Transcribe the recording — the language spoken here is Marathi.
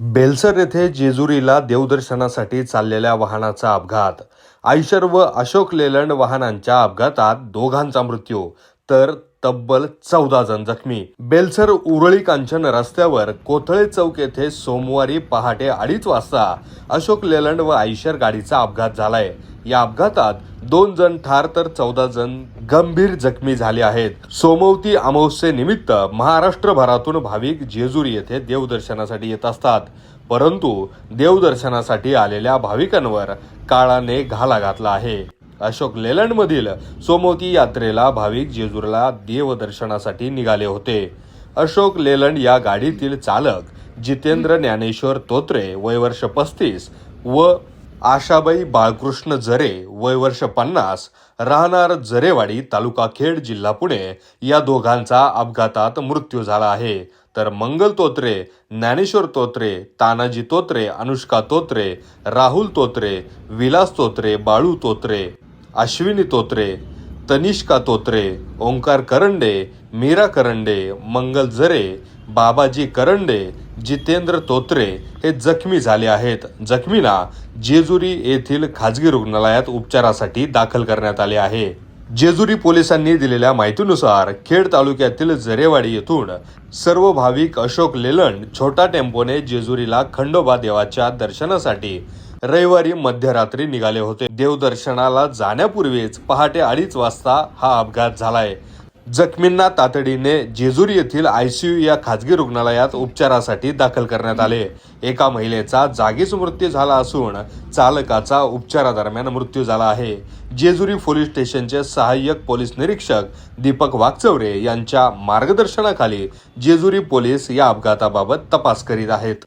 बेलसर येथे जेजुरीला देवदर्शनासाठी चाललेल्या वाहनाचा अपघात. आयशर व अशोक लेलंड वाहनांच्या अपघातात दोघांचा मृत्यू. तर तब्बल चौदा जण जखमी. बेलसर उरळी कांचन रस्त्यावर कोथळे चौक येथे सोमवारी पहाटे अडीच वाजता अशोक लेलंड व आयशर गाडीचा अपघात झालाय. या अपघातात दोन जण ठार तर चौदा जण गंभीर जखमी झाले आहेत. सोमवती अमावस्येनिमित्त महाराष्ट्रभरातून भाविक जेजुरी येथे देवदर्शनासाठी येत असतात. परंतु देवदर्शनासाठी आलेल्या भाविकांवर काळाने घाला घातला आहे. अशोक लेलंडमधील सोमवती यात्रेला भाविक जेजूरला देवदर्शनासाठी निघाले होते. अशोक लेलंड या गाडीतील चालक जितेंद्र ज्ञानेश्वर तोत्रे वय वर्ष पस्तीस व आशाबाई बाळकृष्ण जरे वय वर्ष पन्नास राहणार जरेवाडी तालुका खेड जिल्हा पुणे या दोघांचा अपघातात मृत्यू झाला आहे. तर मंगल तोत्रे ज्ञानेश्वर तोत्रे तानाजी तोत्रे अनुष्का तोत्रे राहुल तोत्रे विलास तोत्रे बाळू तोत्रे अश्विनी तोत्रे तनिष्का तोत्रे ओंकार करंडे मीरा करंडे मंगल जरे बाबाजी करंडे जितेंद्र तोत्रे हे जखमी झाले आहेत. जखमींना जेजुरी येथील खाजगी रुग्णालयात उपचारासाठी दाखल करण्यात आले आहे. जेजुरी पोलिसांनी दिलेल्या माहितीनुसार खेड तालुक्यातील जरेवाडी येथून सर्व भाविक अशोक लेलंड छोटा टेम्पोने जेजुरीला खंडोबा देवाच्या दर्शनासाठी रविवारी मध्यरात्री निघाले होते. देवदर्शनाला जाण्यापूर्वीच पहाटे अडीच वाजता हा अपघात झालाय. जखमींना तातडीने जेजुरी येथील आयसीयू या खाजगी रुग्णालयात उपचारासाठी दाखल करण्यात आले. एका महिलेचा जागीच मृत्यू झाला असून चालकाचा उपचारादरम्यान मृत्यू झाला आहे. जेजुरी पोलीस स्टेशनचे सहाय्यक पोलीस निरीक्षक दीपक वागचवरे यांच्या मार्गदर्शनाखाली जेजुरी पोलीस या अपघाताबाबत तपास करीत आहेत.